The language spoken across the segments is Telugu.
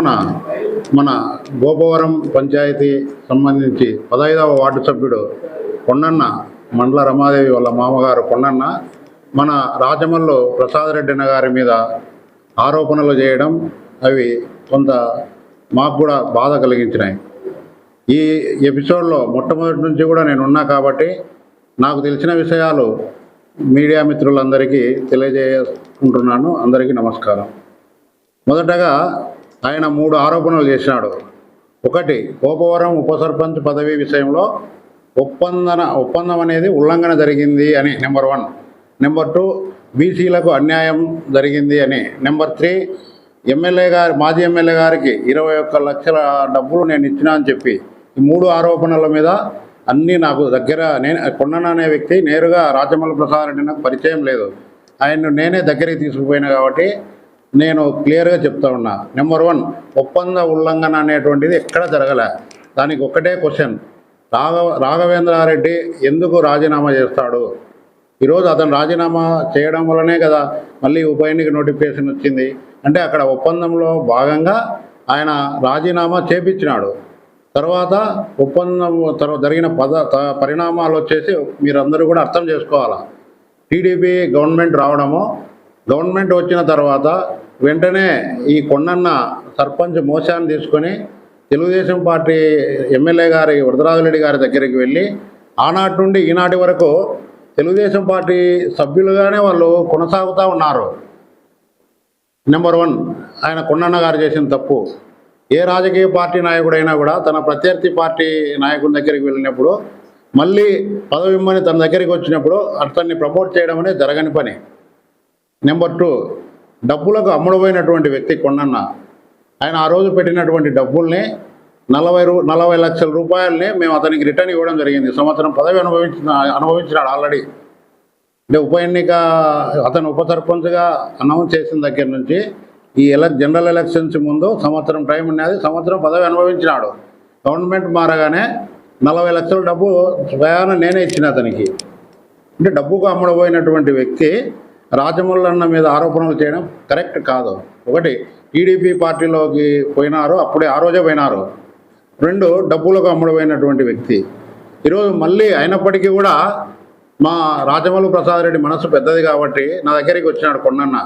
మన మన గోపవరం పంచాయతీ సంబంధించి పదహైదవ వార్డు సభ్యుడు కొండన్న మండల రమాదేవి వాళ్ళ మామగారు కొండన్న మన రాజమల్లు ప్రసాద్ రెడ్డి అన్న గారి మీద ఆరోపణలు చేయడం అవి కొంత మాకు కూడా బాధ కలిగించినాయి. ఈ ఎపిసోడ్లో మొట్టమొదటి నుంచి కూడా నేను ఉన్నా కాబట్టి నాకు తెలిసిన విషయాలు మీడియా మిత్రులందరికీ తెలియజేసుకుంటున్నాను. అందరికీ నమస్కారం. మొదటగా ఆయన మూడు ఆరోపణలు చేసినాడు. ఒకటి కోపవరం ఉప సర్పంచ్ పదవి విషయంలో ఒప్పందన ఒప్పందం అనేది ఉల్లంఘన జరిగింది అని నెంబర్ వన్. నెంబర్ టూ బీసీలకు అన్యాయం జరిగింది అని. నెంబర్ త్రీ ఎమ్మెల్యే గారి మాజీ ఎమ్మెల్యే గారికి ఇరవై ఒక్క లక్షల డబ్బులు నేను ఇచ్చినా అని చెప్పి ఈ మూడు ఆరోపణల మీద అన్నీ నాకు దగ్గర నేను కొండన అనే వ్యక్తి నేరుగా రాజమల్లి ప్రసాద్ రెడ్డి నాకు పరిచయం లేదు. ఆయన్ను నేనే దగ్గరికి తీసుకుపోయినా కాబట్టి నేను క్లియర్గా చెప్తా ఉన్నా. నెంబర్ వన్ ఒప్పంద ఉల్లంఘన అనేటువంటిది ఎక్కడ జరగలే. దానికి ఒక్కటే క్వశ్చన్. రాఘవ రాఘవేంద్రారెడ్డి ఎందుకు రాజీనామా చేస్తాడు? ఈరోజు అతను రాజీనామా చేయడం వల్లనే కదా మళ్ళీ ఉప ఎన్నిక నోటిఫికేషన్ వచ్చింది. అంటే అక్కడ ఒప్పందంలో భాగంగా ఆయన రాజీనామా చేపించినాడు. తర్వాత ఒప్పందం తర్వాత జరిగిన పద త- పరిణామాలు వచ్చేసి మీరందరూ కూడా అర్థం చేసుకోవాలా. టీడీపీ గవర్నమెంట్ రావడము గవర్నమెంట్ వచ్చిన తర్వాత వెంటనే ఈ కొండన్న సర్పంచ్ మోసాన్ని తీసుకొని తెలుగుదేశం పార్టీ ఎమ్మెల్యే గారి వరదరాజురెడ్డి గారి దగ్గరికి వెళ్ళి ఆనాటి నుండి ఈనాటి వరకు తెలుగుదేశం పార్టీ సభ్యులుగానే వాళ్ళు కొనసాగుతూ ఉన్నారు. నెంబర్ వన్ ఆయన కొండన్న గారు చేసిన తప్పు. ఏ రాజకీయ పార్టీ నాయకుడైనా కూడా తన ప్రత్యర్థి పార్టీ నాయకుని దగ్గరికి వెళ్ళినప్పుడు మళ్ళీ పదవిమ్మని తన దగ్గరికి వచ్చినప్పుడు అతన్ని ప్రమోట్ చేయడం అనేది జరగని పని. నెంబర్ టూ డబ్బులకు అమ్ముడుపోయినటువంటి వ్యక్తి కొండన్న. ఆయన ఆ రోజు పెట్టినటువంటి డబ్బుల్ని నలభై రూ నలభై లక్షల రూపాయలని మేము అతనికి రిటర్న్ ఇవ్వడం జరిగింది. సంవత్సరం పదవి అనుభవించిన అనుభవించినాడు ఆల్రెడీ అంటే ఉప ఎన్నిక అతను ఉప సర్పంచ్గా అనౌన్స్ చేసిన దగ్గర నుంచి ఈ ఎల జనరల్ ఎలక్షన్స్ ముందు సంవత్సరం టైం ఉన్నది సంవత్సరం పదవి అనుభవించినాడు. గవర్నమెంట్ మారగానే నలభై లక్షల డబ్బు స్వయాన నేనే ఇచ్చిన అతనికి. అంటే డబ్బుకు అమ్ముడుపోయినటువంటి వ్యక్తి రాజమౌళన్న మీద ఆరోపణలు చేయడం కరెక్ట్ కాదు. ఒకటి టీడీపీ పార్టీలోకి పోయినారు అప్పుడే ఆ రోజే పోయినారు. రెండు డబ్బులకు అమ్ముడుపోయినటువంటి వ్యక్తి. ఈరోజు మళ్ళీ అయినప్పటికీ కూడా మా రాజమౌళి ప్రసాద్ రెడ్డి మనసు పెద్దది కాబట్టి నా దగ్గరికి వచ్చినాడు కొండన్న.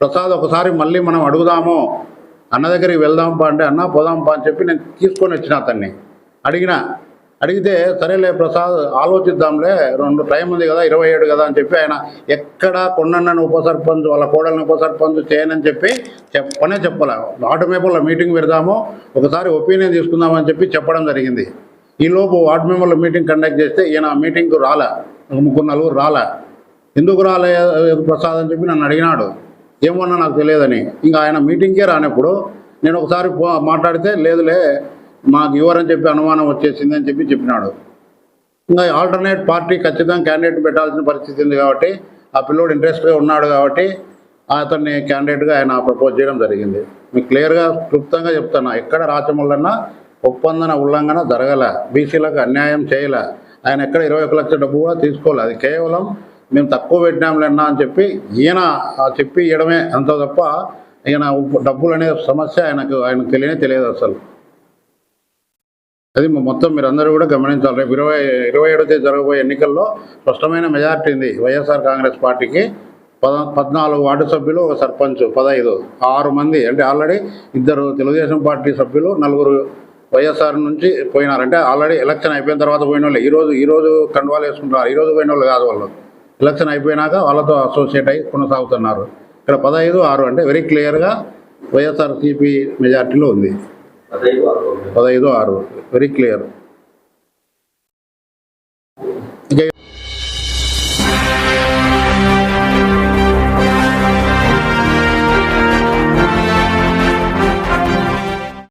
ప్రసాద్ ఒకసారి మళ్ళీ మనం అడుగుదాము. అన్న దగ్గరికి వెళ్దాంపా అంటే అన్న పోదాంపా అని చెప్పి నేను తీసుకొని వచ్చిన అతన్ని. అడిగిన అడిగితే సరేలే ప్రసాద్ ఆలోచిద్దాంలే రెండు టైం ఉంది కదా ఇరవై ఏడు కదా అని చెప్పి ఆయన ఎక్కడ కొండన్నను ఉప సర్పంచ్ వాళ్ళ కోడల్ని ఉప సర్పంచ్ చేయనని చెప్పి చెప్పనే చెప్పలే. వార్డు మీటింగ్ పెడదాము ఒకసారి ఒపీనియన్ తీసుకుందామని చెప్పి చెప్పడం జరిగింది. ఈలోపు వార్డు మెంబర్ల మీటింగ్ కండక్ట్ చేస్తే ఈయన మీటింగ్కు రాలే. ముగ్గురు నలుగురు రాలే. ఎందుకు రాలే ప్రసాద్ అని చెప్పి నన్ను అడిగినాడు. ఏమన్నా నాకు తెలియదని. ఇంకా ఆయన మీటింగ్కే రానప్పుడు నేను ఒకసారి మాట్లాడితే లేదులే మాకు ఇవ్వరని చెప్పి అనుమానం వచ్చేసింది అని చెప్పి చెప్పినాడు. ఇంకా ఆల్టర్నేట్ పార్టీ ఖచ్చితంగా క్యాండిడేట్ పెట్టాల్సిన పరిస్థితి ఉంది కాబట్టి ఆ పిల్లోడు ఇంట్రెస్ట్గా ఉన్నాడు కాబట్టి అతన్ని క్యాండిడేట్గా ఆయన ప్రపోజ్ చేయడం జరిగింది. మీకు క్లియర్గా క్లుప్తంగా చెప్తాను ఎక్కడ రాచమల్లన్నా ఒప్పందన ఉల్లంఘన జరగలే బీసీలకు అన్యాయం చేయలే ఆయన ఎక్కడ ఇరవై ఒక లక్షల డబ్బు కూడా తీసుకోలే అది కేవలం మేము తక్కువ పెట్టినాంలేనా అని చెప్పి ఈయన చెప్పి ఇవ్వడమే అంత తప్ప ఈయన డబ్బులు అనే సమస్య ఆయనకు ఆయనకు తెలియనే తెలియదు అసలు. అది మొత్తం మీరు అందరూ కూడా గమనించాలి. రేపు ఇరవై ఇరవై ఏడో తేదీ జరగబోయే ఎన్నికల్లో స్పష్టమైన మెజార్టీ ఉంది. వైఎస్ఆర్ కాంగ్రెస్ పార్టీకి పద పద్నాలుగు వార్డు సభ్యులు ఒక సర్పంచ్ పదహైదు ఆరు మంది. అంటే ఆల్రెడీ ఇద్దరు తెలుగుదేశం పార్టీ సభ్యులు నలుగురు వైఎస్ఆర్ నుంచి పోయినారంటే ఆల్రెడీ ఎలక్షన్ అయిపోయిన తర్వాత పోయిన వాళ్ళు ఈరోజు ఈరోజు కండువాలు వేసుకుంటున్నారు. ఈరోజు పోయిన వాళ్ళు కాదు వాళ్ళు. ఎలక్షన్ అయిపోయినాక వాళ్ళతో అసోసియేట్ అయ్యి కొనసాగుతున్నారు. ఇక్కడ పదహైదు ఆరు అంటే వెరీ క్లియర్గా వైఎస్ఆర్ సిపి మెజార్టీలో ఉంది. పదహైదు ఆరు పదహైదు ఆరు వెరీ క్లియర్